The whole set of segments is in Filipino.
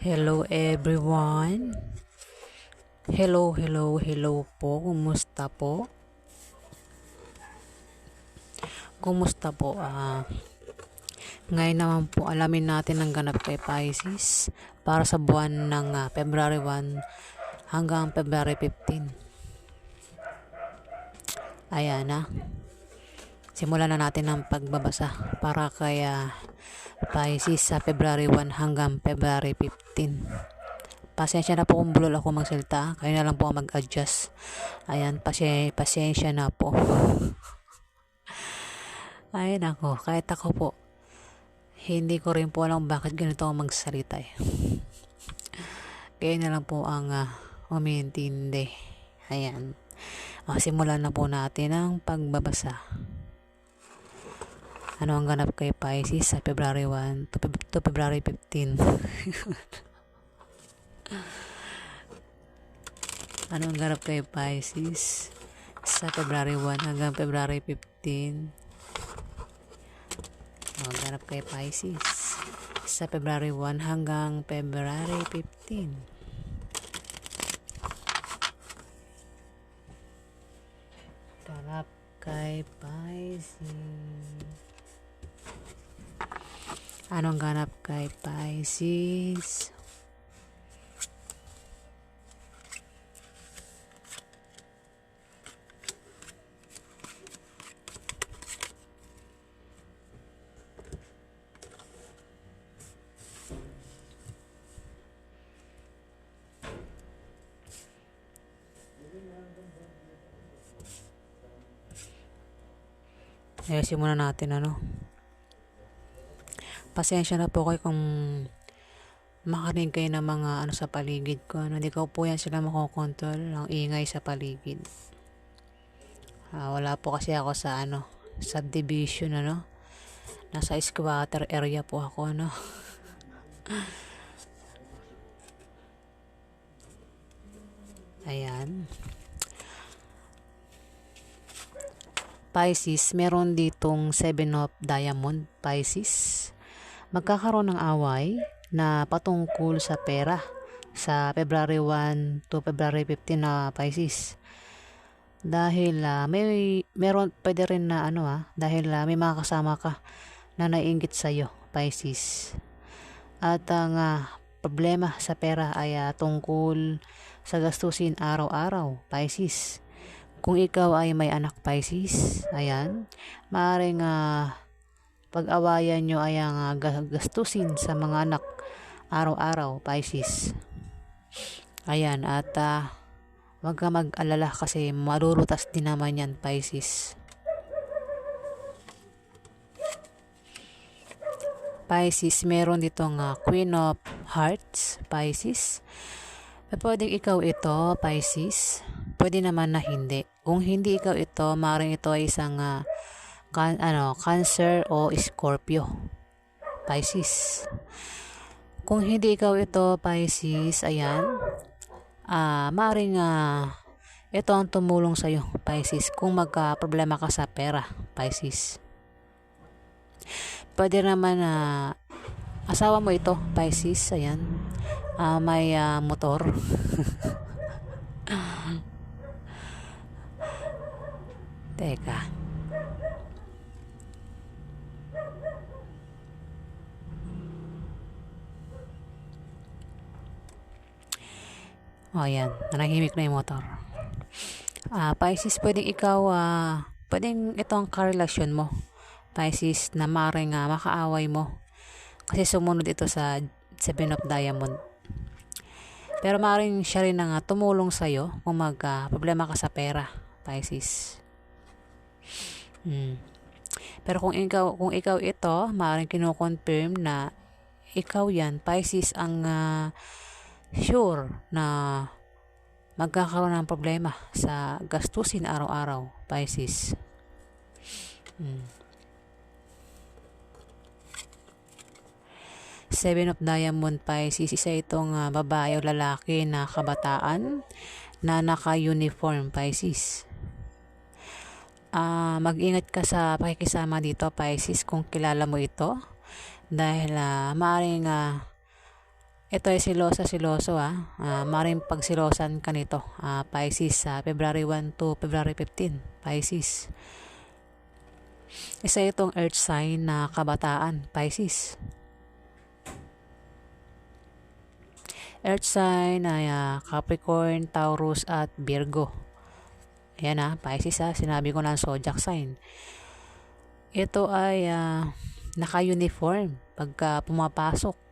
Hello everyone. Hello, hello, hello po. Kumusta po? Kumusta po? Ah, ngayon naman po alamin natin ang ganap kay Pisces para sa buwan ng ah, February 1 hanggang February 15. Ayan na. Simulan na natin ang pagbabasa para kay ah, Pisces sa February 1 hanggang February 15. Pasensya na po kung bulol ako magsalita. Kayo na lang po ang mag-adjust. Ayan, pasy- pasensya na po. Ay, nako. Kahit ako po, hindi ko rin po alam bakit ganito ako magsalita eh. Kayo na lang po ang uh, umintindi. Ayan. O, simulan na po natin ang pagbabasa. Ano ang ganap kay Pisces sa February 1 to, Feb- to February 15? ano ang ganap kay Pisces sa February 1 hanggang February 15? Ano ang ganap kay Pisces sa February 1 hanggang February 15? Ganap kay Pisces. Anong ganap kay Pisces? Ayusin muna natin ano. Pasensya na po kayo kung makarinig kayo ng mga ano sa paligid ko. Ano, hindi ko po yan sila makokontrol ng ingay sa paligid. Ah, wala po kasi ako sa ano, subdivision ano. Nasa squatter area po ako ano. Ayan. Pisces, meron ditong Seven of Diamond, Pisces. Magkakaroon ng away na patungkol sa pera sa February 1 to February 15 na Pisces. Dahil uh, may meron pwede rin na ano ah, dahil uh, may mga kasama ka na naiinggit sa iyo, Pisces. At ang uh, problema sa pera ay uh, tungkol sa gastusin araw-araw, Pisces kung ikaw ay may anak Pisces, ayan, maaaring uh, pag-awayan nyo ay ang uh, gastusin sa mga anak araw-araw Pisces. Ayan, at uh, wag ka mag-alala kasi marurutas din naman yan Pisces. Pisces, meron ditong uh, Queen of Hearts, Pisces. Pwedeng ikaw ito, Pisces pwede naman na hindi. Kung hindi ikaw ito, maaaring ito ay isang uh, kan, ano, Cancer o Scorpio. Pisces. Kung hindi ikaw ito, Pisces, ayan, uh, maaaring uh, ito ang tumulong sa iyo, Pisces, kung magka-problema ka sa pera, Pisces. Pwede naman na uh, asawa mo ito, Pisces, ayan, uh, may uh, motor. Teka. O, oh, yan. Nanahimik na yung motor. Uh, Pisces, pwedeng ikaw, uh, pwedeng ito ang karelasyon mo. Pisces, na maring uh, makaaway mo. Kasi sumunod ito sa Seven of Diamond. Pero maring siya rin ang uh, tumulong sa'yo kung mag uh, problema ka sa pera, Pisces. Hmm. Pero kung ikaw, kung ikaw ito, maaaring kino-confirm na ikaw yan, Pisces ang uh, sure na magkakaroon ng problema sa gastusin araw-araw, Pisces. Hmm. Seven of Diamond Pisces, isa itong uh, babae o lalaki na kabataan na naka-uniform Pisces uh, mag-ingat ka sa pakikisama dito Pisces kung kilala mo ito dahil uh, maaaring uh, Ito ay silosa siloso ah. Uh, maring pagsilosan ka nito. Uh, Pisces sa uh, February 1 to February 15. Pisces. Isa itong earth sign na kabataan. Pisces. Earth sign ay uh, Capricorn, Taurus at Virgo. Ayan ah, Pisces ah. Sinabi ko na zodiac sign. Ito ay uh, naka-uniform pagka pumapasok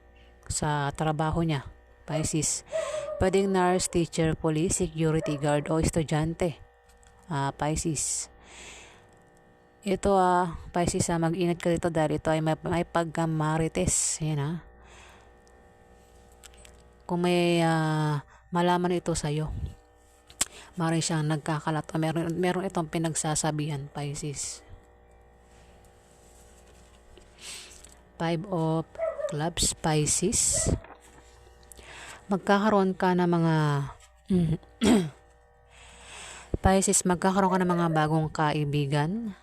sa trabaho niya. Pisces. Pwedeng nurse, teacher, police, security guard o estudyante. Uh, Pisces. Ito ah, uh, Pisces ah, mag-ingat ka dito dahil ito ay may, may pagkamarites. Yan ah. Kung may uh, malaman ito sa'yo, maaaring siyang nagkakalat o meron, meron itong pinagsasabihan, Pisces. Five of clubs, Pisces. Magkakaroon ka ng mga Pisces, magkakaroon ka ng mga bagong kaibigan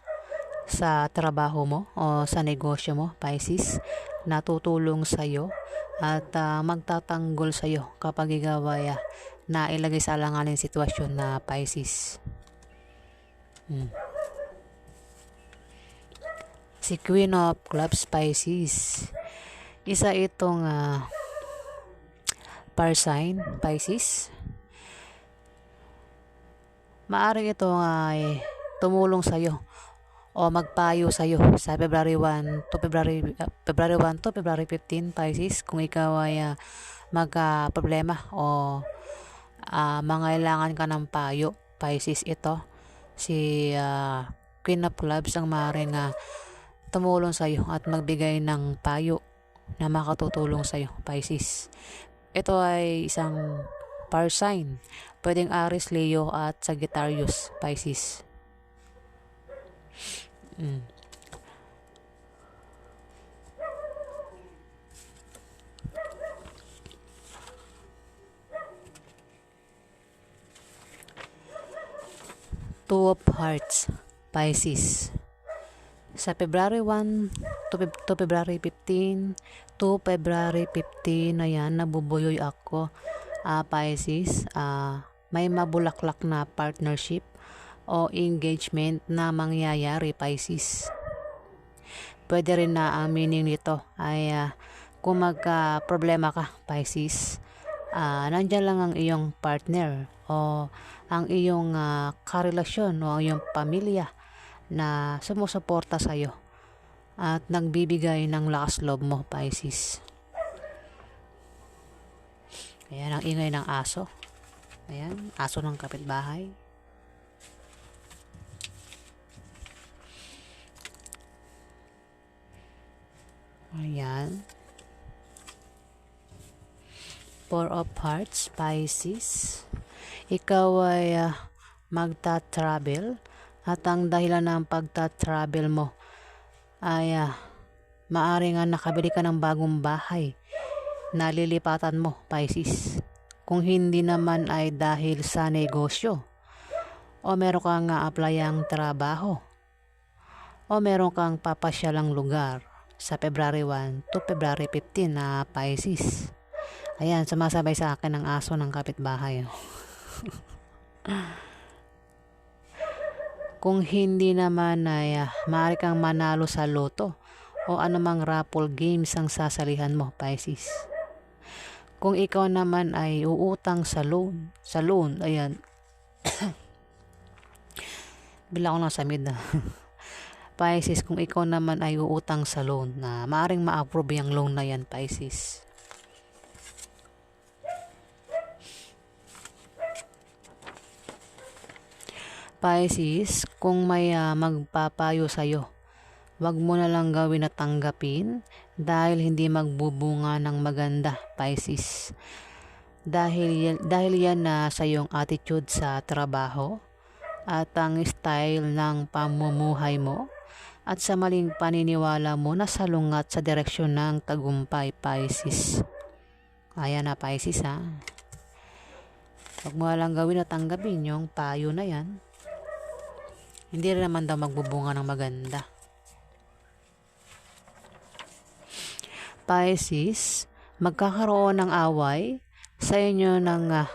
sa trabaho mo o sa negosyo mo, Pisces, na tutulong sa iyo at uh, magtatanggol sa iyo kapag ikaw ay uh, nailagay sa alanganin sitwasyon na Pisces. Hmm. Si Queen of Clubs Pisces isa itong uh, par sign, Pisces. Maaring ito ay tumulong sa iyo o magpayo sa iyo sa February 1 to February uh, February 1 to February 15 Pisces kung ikaw ay uh, magka-problema o uh, mangailangan ka ng payo Pisces ito si uh, Queen of Clubs ang maaaring uh, tumulong sa iyo at magbigay ng payo na makatutulong sa iyo, Pisces. Ito ay isang par sign. Pwedeng Aries, Leo at Sagittarius, Pisces. Mm. Two of Hearts, Pisces sa February 1 to, to February 15 to February 15 na yan nabubuyoy ako. Uh, Pisces uh, may mabulaklak na partnership o engagement na mangyayari Pisces. Pwede rin na ang meaning nito ay uh, kung magka problema ka Pisces uh, nandyan lang ang iyong partner o ang iyong uh, karelasyon o ang iyong pamilya na sumusuporta sa iyo at nagbibigay ng lakas loob mo, Pisces. Ayan ang ingay ng aso. Ayan, aso ng kapitbahay. Ayan. Four of Hearts, Pisces. Ikaw ay uh, magta-travel at ang dahilan ng pagta-travel mo ay uh, maari nga nakabili ka ng bagong bahay na lilipatan mo, Pisces. Kung hindi naman ay dahil sa negosyo o meron kang applyang trabaho o meron kang papasyalang lugar sa February 1 to February 15 na Pisces. Ayan, sumasabay sa akin ang aso ng kapitbahay. Kung hindi naman ay uh, maaari kang manalo sa loto o anumang raffle games ang sasalihan mo, Pisces. Kung ikaw naman ay uutang sa loan, sa loan, ayan. Bila ko lang sa mid na. Pisces, kung ikaw naman ay uutang sa loan na maaring ma-approve yung loan na yan, Pisces. Pisces, kung may uh, magpapayo sa'yo, wag mo na lang gawin at tanggapin dahil hindi magbubunga ng maganda, Pisces. Dahil, dahil yan na sa iyong attitude sa trabaho at ang style ng pamumuhay mo at sa maling paniniwala mo na salungat sa direksyon ng tagumpay, Pisces. Ayan na, Pisces ha. Huwag mo lang gawin at tanggapin yung payo na yan hindi rin naman daw magbubunga ng maganda. Pisces, magkakaroon ng away sa inyo ng ah,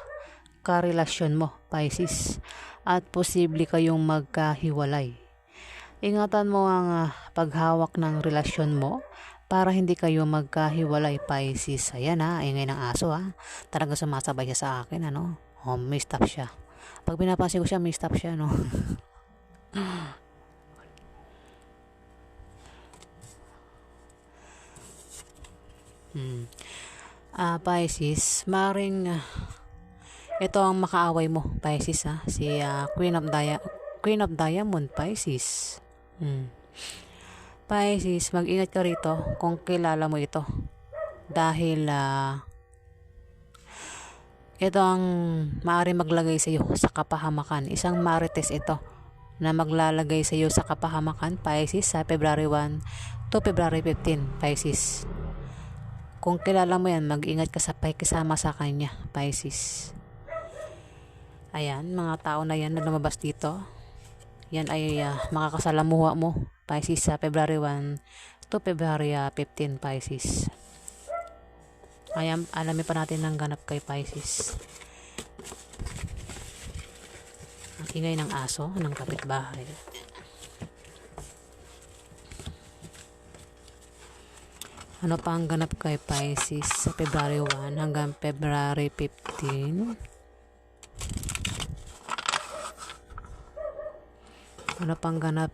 karelasyon mo, Pisces, at posible kayong magkahiwalay. Ingatan mo ang ah, paghawak ng relasyon mo para hindi kayo magkahiwalay, Pisces. Ayan ha, ingay ng aso ha. Talaga sumasabay siya sa akin, ano. Oh, may stop siya. Pag pinapansin ko siya, may stop siya, no. hmm. Ah, Pisces, maring ah, ito ang makaaway mo, Pisces ha. Si ah, Queen of Dia Queen of Diamond, Pisces. Hmm. Pisces, mag-ingat ka rito kung kilala mo ito. Dahil ah, ito ang maaari maglagay sa iyo sa kapahamakan. Isang marites ito na maglalagay sa iyo sa kapahamakan, Pisces, sa February 1 to February 15, Pisces. Kung kilala mo yan, mag-ingat ka sa pakisama sa kanya, Pisces. Ayan, mga tao na yan na lumabas dito. Yan ay uh, makakasalamuha mo, Pisces, sa February 1 to February uh, 15, Pisces. Ayan, alamin pa natin ng ganap kay Pisces. Ang ingay ng aso ng kapitbahay. Ano pa ang ganap kay Pisces sa February 1 hanggang February 15? Ano pang ganap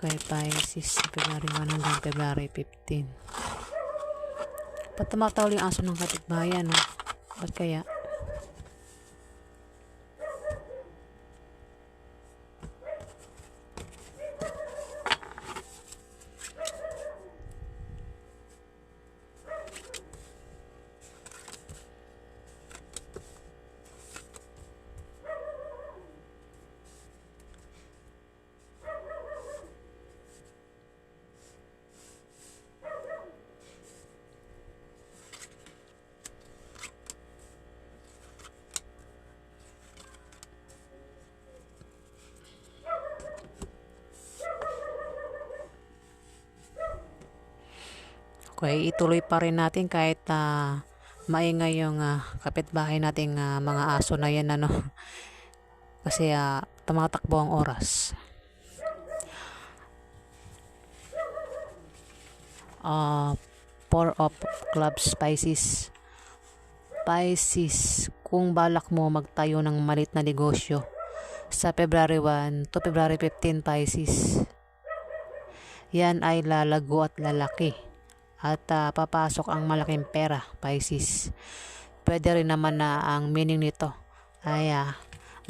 kay Pisces sa February 1 hanggang February 15? Ba't tumatawal yung aso ng kapitbahay, no? Ba't kaya? Okay, ituloy pa rin natin kahit uh, maingay yung uh, kapitbahay nating uh, mga aso na yan ano. Kasi uh, tumatakbo ang oras. Uh, four of clubs Pisces. Pisces, kung balak mo magtayo ng malit na negosyo sa February 1 to February 15 Pisces. Yan ay lalago at lalaki at uh, papasok ang malaking pera, Pisces. Pwede rin naman na ang meaning nito ay uh,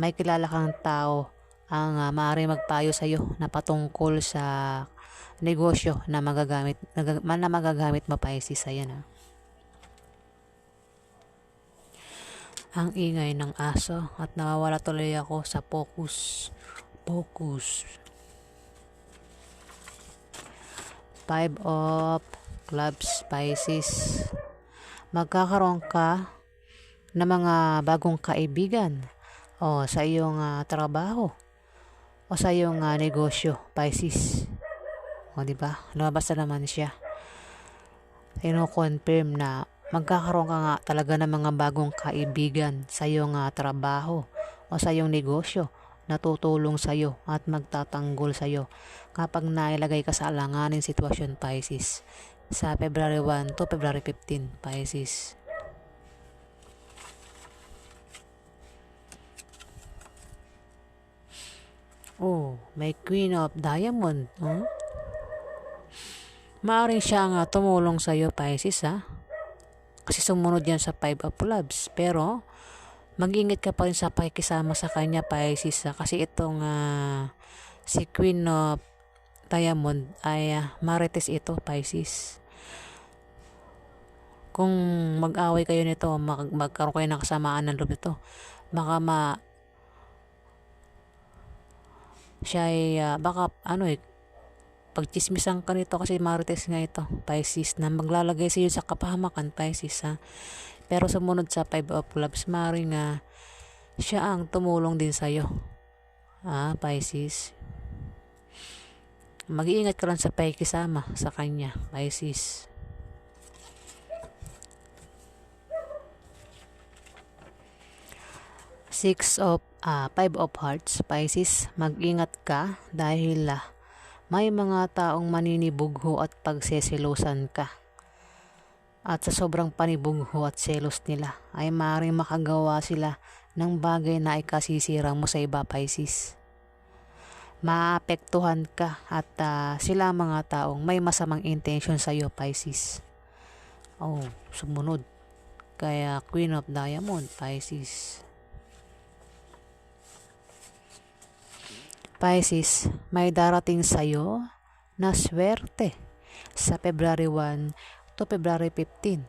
may kilala kang tao ang uh, maaari magpayo sa iyo na patungkol sa negosyo na magagamit na magagamit mo Pisces ayan ah. Ang ingay ng aso at nawawala tuloy ako sa focus. Focus. Five of clubs, Pisces. Magkakaroon ka ng mga bagong kaibigan o sa iyong uh, trabaho o sa iyong uh, negosyo, Pisces. O di ba? Lumabas na naman siya. Ino-confirm na magkakaroon ka nga talaga ng mga bagong kaibigan sa iyong uh, trabaho o sa iyong negosyo na tutulong sa iyo at magtatanggol sa iyo kapag nailagay ka sa alanganin sitwasyon Pisces sa February 1 to February 15, Pisces. Oh, may Queen of Diamond. Huh? Maaring siya nga tumulong sa iyo, Pisces, ha? Kasi sumunod yan sa Five of Clubs. Pero, mag-ingat ka pa rin sa pakikisama sa kanya, Pisces, ha? Kasi itong uh, si Queen of Diamond ay uh, Marites ito, Pisces kung mag-away kayo nito, mag magkaroon kayo ng kasamaan ng loob nito, baka ma siya ay uh, baka ano eh pagchismisan ka nito kasi marites nga ito Pisces na maglalagay sa iyo sa kapahamakan Pisces ha. Pero sumunod sa five of clubs maring nga siya ang tumulong din sa iyo ah Pisces. Mag-iingat ka lang sa pakikisama sa kanya Pisces Six of, ah, five of hearts, Pisces, mag-ingat ka dahil ah, may mga taong maninibugho at pagseselosan ka. At sa sobrang panibugho at selos nila, ay maaaring makagawa sila ng bagay na ikasisira mo sa iba, Pisces. Maapektuhan ka at ah, sila mga taong may masamang intention sa iyo, Pisces. Oh, sumunod. Kaya Queen of Diamond, Pisces. Pisces, may darating sa'yo na swerte sa February 1 to February 15.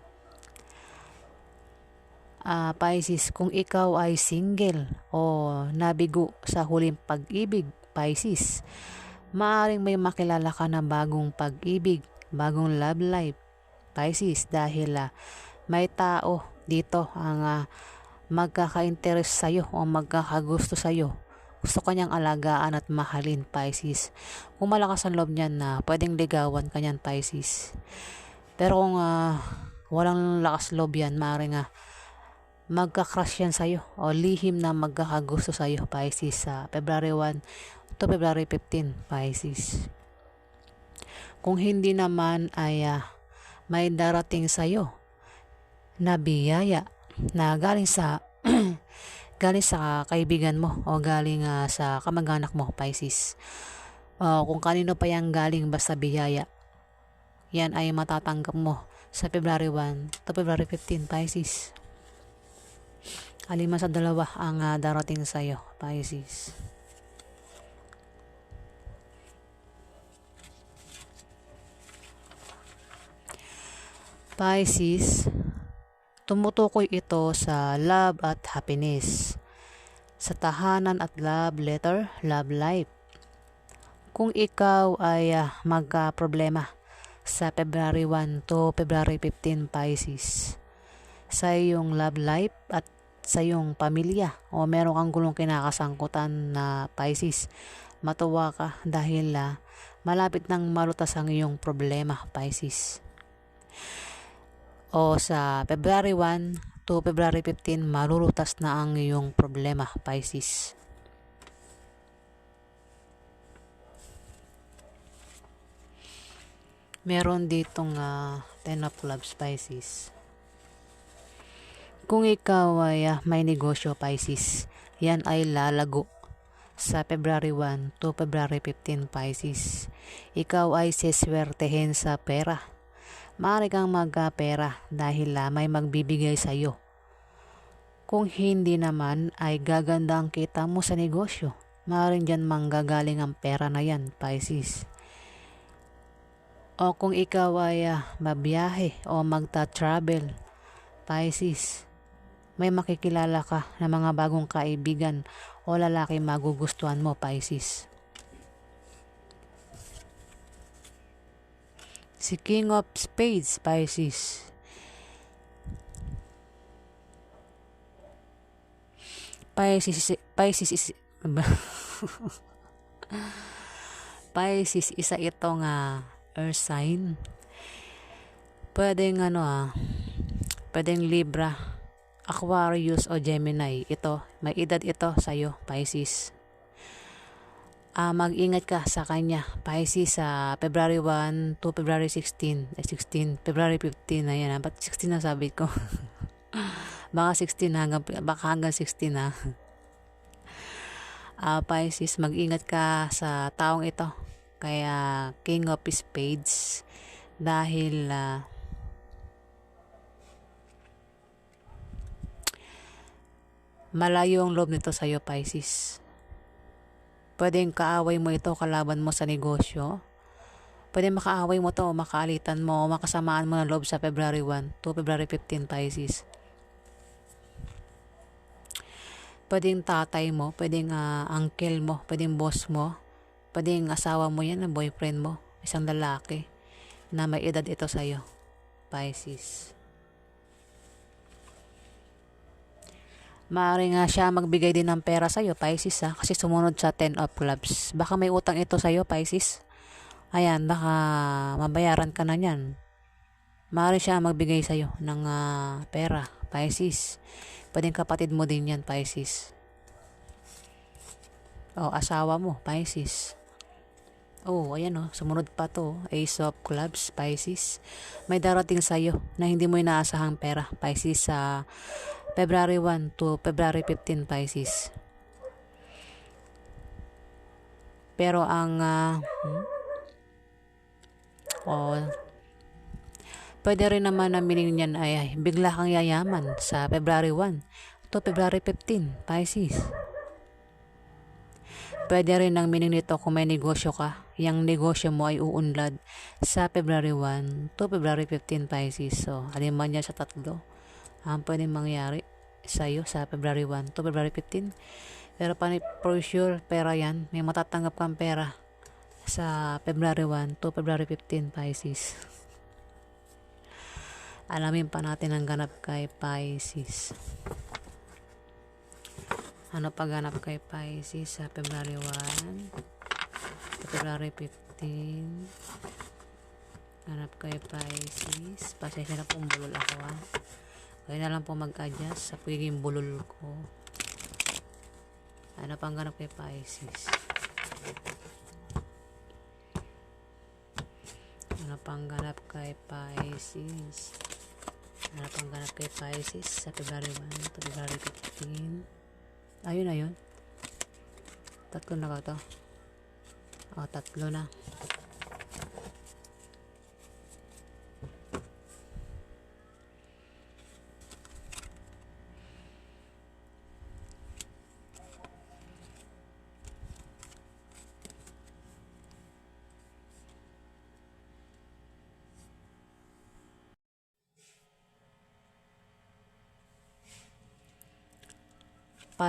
Ah, Pisces, kung ikaw ay single o nabigo sa huling pag-ibig, Pisces, maaring may makilala ka na bagong pag-ibig, bagong love life, Pisces, dahil ah, may tao dito ang uh, magkaka-interest sa'yo o magkakagusto sa'yo gusto kanyang alagaan at mahalin, Pisces. Kung malakas ang loob niyan na pwedeng ligawan kanyan, Pisces. Pero kung uh, walang lakas loob yan, maaaring nga uh, magka-crush yan sa'yo o lihim na magkakagusto sa'yo, Pisces, sa February 1 to February 15, Pisces. Kung hindi naman ay uh, may darating sa'yo na biyaya na galing sa galing sa kaibigan mo o galing uh, sa kamag-anak mo, Pisces. Uh, kung kanino pa yan galing basta biyaya, yan ay matatanggap mo sa February 1 to February 15, Pisces. Alima sa dalawa ang uh, darating sa iyo, Pisces. Pisces, Tumutukoy ito sa love at happiness, sa tahanan at love letter, love life. Kung ikaw ay uh, magka-problema sa February 1 to February 15 Pisces, sa iyong love life at sa iyong pamilya o meron kang gulong kinakasangkutan na Pisces, matuwa ka dahil uh, malapit nang malutas ang iyong problema Pisces o sa February 1 to February 15 malulutas na ang iyong problema Pisces. Meron ditong uh, Ten of Clubs Pisces. Kung ikaw ay uh, may negosyo Pisces, yan ay lalago sa February 1 to February 15 Pisces. Ikaw ay siswertehin sa pera maaari kang magkapera dahil uh, may magbibigay sa iyo. Kung hindi naman ay gaganda ang kita mo sa negosyo. Maaaring dyan manggagaling ang pera na yan, Pisces. O kung ikaw ay uh, mabiyahe o magta-travel, Pisces, may makikilala ka na mga bagong kaibigan o lalaki magugustuhan mo, Pisces. Si King of Spades, Pisces. Pisces, Pisces is, Pisces, isa itong uh, earth sign. Pwedeng ano ah, pwedeng Libra, Aquarius o Gemini. Ito, may edad ito sa'yo, Pisces uh, mag-ingat ka sa kanya. Pisces sa uh, February 1 to February 16. Eh, 16, February 15 na yan. Ba't 16 na sabi ko? baka 16 hanggang, baka hanggang 16 na. uh, Pisces, mag-ingat ka sa taong ito. Kaya King of Spades. Dahil uh, malayo ang loob nito sa iyo, Pisces Pwedeng kaaway mo ito kalaban mo sa negosyo. Pwede makaaway mo to makaalitan mo makasamaan mo ng loob sa February 1 to February 15 Pisces. Pwedeng tatay mo, pwedeng uh, uncle mo, pwedeng boss mo, pwedeng asawa mo yan, boyfriend mo, isang lalaki na may edad ito sa'yo. Pisces. Maaari nga siya magbigay din ng pera sa'yo, Pisces ha, kasi sumunod sa 10 of clubs. Baka may utang ito sa'yo, Pisces. Ayan, baka mabayaran ka na niyan. Maaari siya magbigay sa'yo ng uh, pera, Pisces. Pwedeng kapatid mo din yan, Pisces. O, asawa mo, Pisces. Oh, ayan oh, sumunod pa to, Ace of Clubs, Pisces. May darating sa'yo na hindi mo inaasahang pera, Pisces, sa February 1 to February 15, Pisces. Pero ang, ah, hmm? oh, pwede rin naman na meaning niyan ay, ay bigla kang yayaman sa February 1 to February 15, Pisces. Pwede rin ang meaning nito kung may negosyo ka, yung negosyo mo ay uunlad sa February 1 to February 15 Pisces. So, alin man yan sa tatlo, ang pwedeng mangyari sa iyo sa February 1 to February 15. Pero pa for sure, pera yan. May matatanggap kang pera sa February 1 to February 15 Pisces. Alamin pa natin ang ganap kay Pisces. Ano pagganap kay Pisces sa February 1 to February 15? Ganap kay Pisces. Pasensya na pong bulol ako ha. Kaya na lang po mag-adjust sa pagiging bulol ko. Ano pang ganap kay Pisces? Ano pang ganap kay Pisces? Ano pang ganap kay Pisces sa February 1 to February 15? Ayun na yun. Tatlo na ka to. O, tatlo na.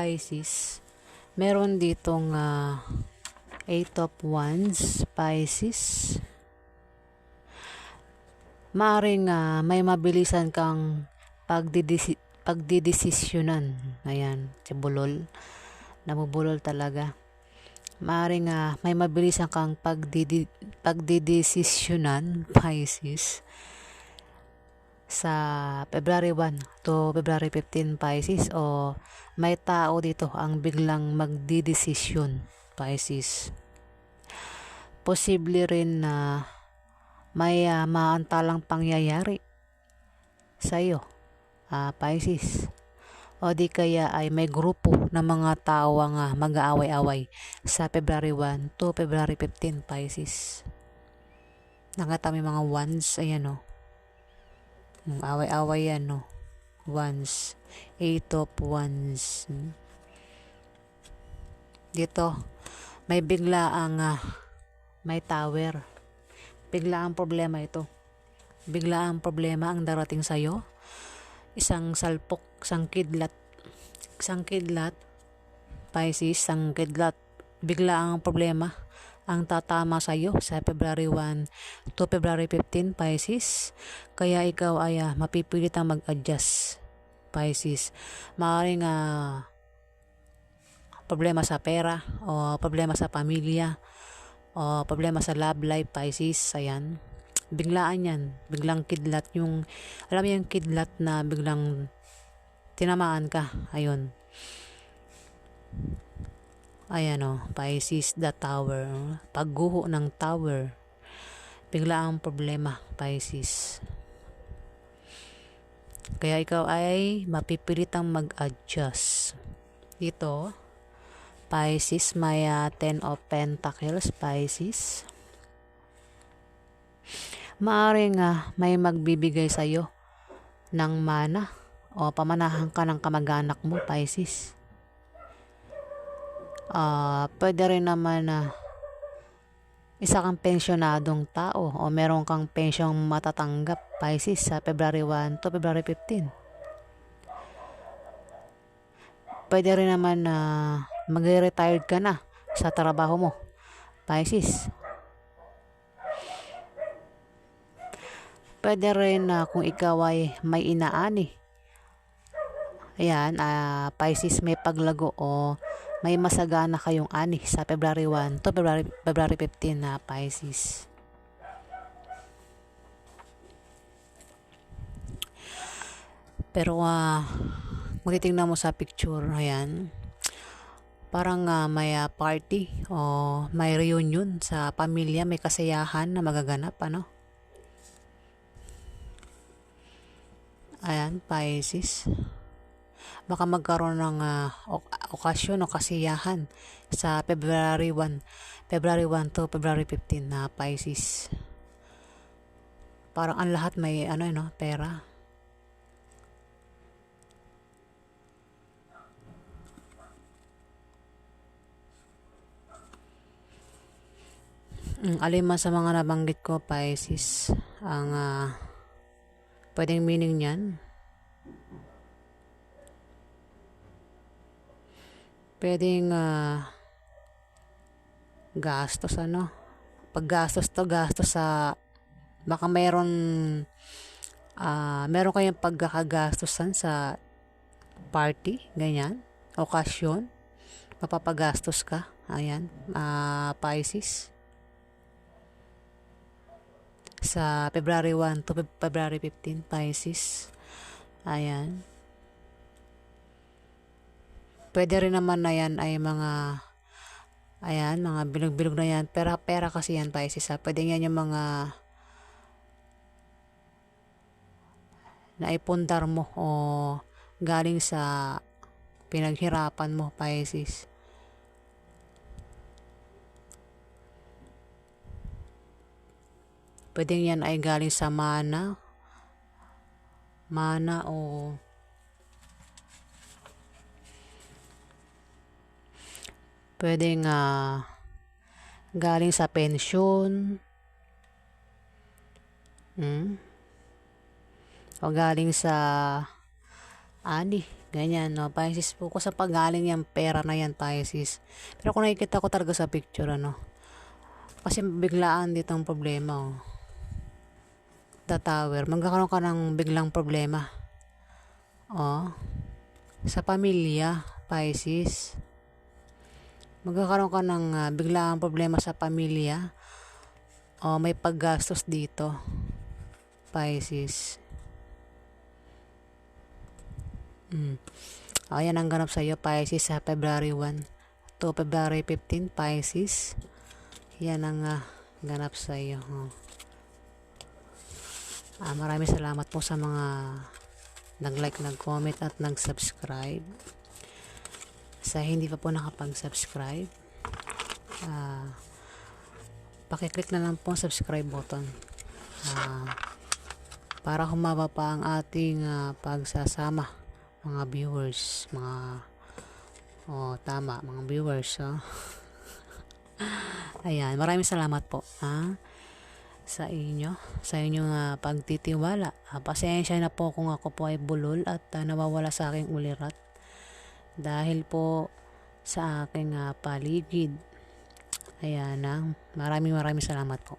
Pisces. Meron ditong uh, Eight of Wands, Pisces. Maaring uh, may mabilisan kang pagdidesi pagdidesisyonan. Ayan, si Bulol. Namubulol talaga. Maaring uh, may mabilisan kang pagdidi pagdidesisyonan, Pisces sa February 1 to February 15 Pisces o may tao dito ang biglang magdidesisyon Pisces. Posible rin na may uh, maantalang pangyayari sa iyo uh, Pisces. O di kaya ay may grupo ng mga tao ang uh, mag-aaway-away sa February 1 to February 15 Pisces. Yung mga ones, ayan o. Oh Hmm, away-away yan, no? Ones. Eight of ones. Hmm. Dito, may bigla ang uh, may tower. Bigla ang problema ito. Bigla ang problema ang darating sa'yo. Isang salpok, isang kidlat. Isang kidlat. Pisces, isang kidlat. Bigla ang problema ang tatama sa iyo sa February 1 to February 15 Pisces. Kaya ikaw ay uh, mapipilit ang mag-adjust Pisces. Maaaring uh, problema sa pera o problema sa pamilya o problema sa love life Pisces. Ayan. Biglaan yan. Biglang kidlat yung alam mo yung kidlat na biglang tinamaan ka. Ayun Ayan o, Pisces the tower. Pagguho ng tower. Bigla ang problema, Pisces. Kaya ikaw ay mapipilitang mag-adjust. Dito, Pisces, may uh, 10 of Pentacles, Pisces. Maaring uh, may magbibigay sa'yo ng mana o pamanahan ka ng kamag-anak mo, Pisces uh, pwede rin naman na uh, isa kang pensyonadong tao o meron kang pensyong matatanggap Pisces sa February 1 to February 15. Pwede rin naman na uh, mag-retired ka na sa trabaho mo Pisces. Pwede rin na uh, kung ikaw ay may inaani. Ayan, uh, Pisces may paglago o may masagana kayong ani sa February 1 to February, February 15 na Pisces. Pero uh, kung mo sa picture, ayan, parang ah, may ah, party o may reunion sa pamilya, may kasiyahan na magaganap, ano? Ayan, Pisces. Baka magkaroon ng ok- okasyon o kasiyahan sa February 1, February 1 to February 15 na Pisces. Parang ang lahat may ano, no, pera. Mm, alin man sa mga nabanggit ko, Pisces, ang ah, pwedeng meaning niyan. Pwedeng ah, gastos, ano? Pag gastos to, gastos sa, baka mayroon, ah, meron kayong pagkakagastosan sa party, ganyan, okasyon, mapapagastos ka, ayan, ah, Pisces sa February 1 to Feb- February 15, Pisces. Ayan. Pwede rin naman na yan ay mga ayan, mga bilog-bilog na yan. Pera, pera kasi yan, Pisces. Ha? Pwede yan yung mga naipundar mo o galing sa pinaghirapan mo, Pisces. Pwede yan ay galing sa mana. Mana o pwede nga galing sa pensyon. Hmm? O galing sa ani. Ganyan, no? Pisces po ko sa pagaling yung pera na yan, Pisces. Pero kung nakikita ko talaga sa picture, ano? Kasi biglaan dito ang problema, oh the tower, magkakaroon ka ng biglang problema. Oh, sa pamilya, Pisces. Magkakaroon ka ng uh, biglang problema sa pamilya. Oh, may paggastos dito, Pisces. Mm. Yan ang ganap sa iyo, Pisces, sa February 1 to February 15, Pisces. Yan ang uh, ganap sa iyo. Oh. Ah, maraming salamat po sa mga nag-like, nag-comment at nag-subscribe. Sa hindi pa po nakapag-subscribe, ah, pakiclick na lang po ang subscribe button. Ah, para humaba pa ang ating ah, pagsasama mga viewers, mga oh, tama, mga viewers, oh. Ayan, maraming salamat po, ha? sa inyo, sa inyong uh, pagtitiwala. Uh, pasensya na po kung ako po ay bulol at uh, nawawala sa aking ulirat dahil po sa aking uh, paligid. Ayan, uh, maraming maraming salamat po.